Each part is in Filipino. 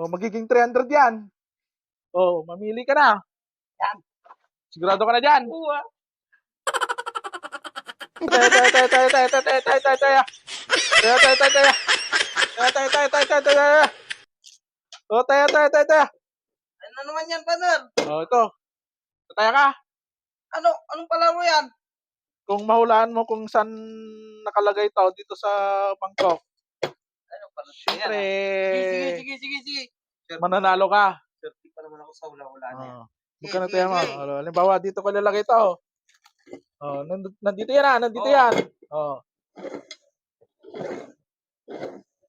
Oh, magiging 300 yan. Oh, mamili ka na. Yan. Sigurado ka na dyan. Oo ah. Tayo, tayo, tayo, tayo, tayo, tayo, tayo, tayo, tayo. Tayo, tayo, tayo, tayo. Tayo, tayo, tayo, tayo, tayo, tayo. Oh, tayo, tayo, tayo, tayo. Ano naman yan, partner? Oh, ito. Tayo ka. Ano? Anong palaro yan? Kung mahulaan mo kung saan nakalagay ito dito sa Bangkok, Syempre, Sige, sige, sige, sige, mananalo ka. Swerte pa naman ako sa hula-hula na yan. Oh. Sige, Magkano sige, tayo. Oh, halimbawa, dito ko lalagay ito. Oh, nand- nandito yan ah, nandito Oh. yan. Oh.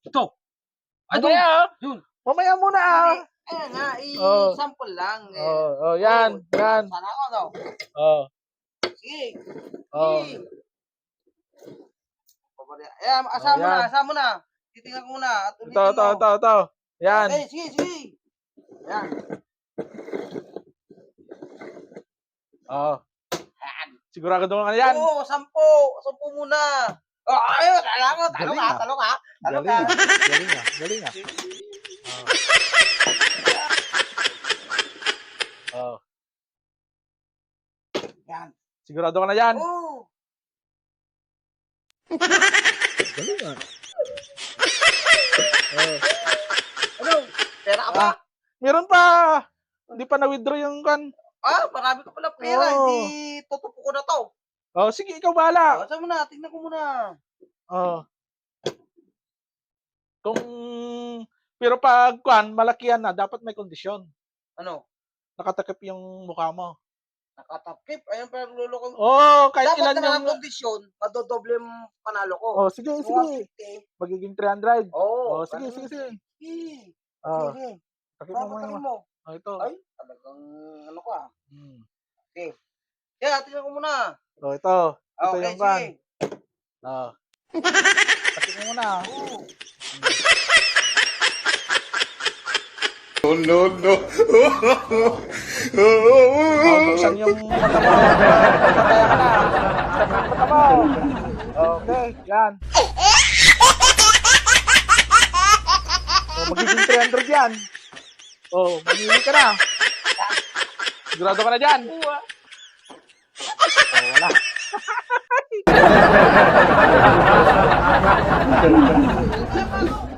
Ito. Ano? Ah. Yun. mamaya muna ah. Ayan nga, Oh. i-sample lang. Eh. Oh, oh, yan, Oh, yan. Sana ako, no? Oh, Sige. oh. Sige. Ayan, asama mo yan. na, asama na. Titingnan ko muna. At ulitin Ito, ito, mo. ito, ito. Yan. Okay, sige, sige. Ayan. Oh. Ayan. Sigurado ka na yan. Oo, sampo. Sampo muna. Oh, ayun, talo ka, talo Galing ka, ah. talo ka. Talo Galing ah. Galing ah. Galing ah. Oh. Oh. Yan. Sigurado ka na yan. Oo. Galing ah. Oh. Ano? Pera ka pa? Ah. Meron pa. Hindi pa na-withdraw yung kan. Ah, marami ka pala pera. Oo. Hindi tutupo ko na to. Oh, sige, ikaw bahala. Ah, saan mo na? Tingnan ko muna. Oh. Kung pero pag kwan, malaki yan na, dapat may kondisyon. Ano? Nakatakip yung mukha mo. Nakatapkip. Ayun pa lulo ko. Oh, kahit Dapat ilan naman yung... kondisyon, madodoble yung panalo ko. Oh, sige, sige. 150. Magiging 300. Oo. Oh, sige, sige, sige. Sige. Oh, Sige. takip mo muna. mo. Oh, ito. Ay, talagang ano ka. Hmm. Kaya, tingnan ko muna. Oh, ito. Ito Okay, yung van. Oh. Takip mo muna. Oo. Oh, no, no. Oh, buksan yung Okay, yan. Oh, magiging 300 yan. Oh, magiging ka na. Sigurado ka na dyan. Oh, wala. Thank you.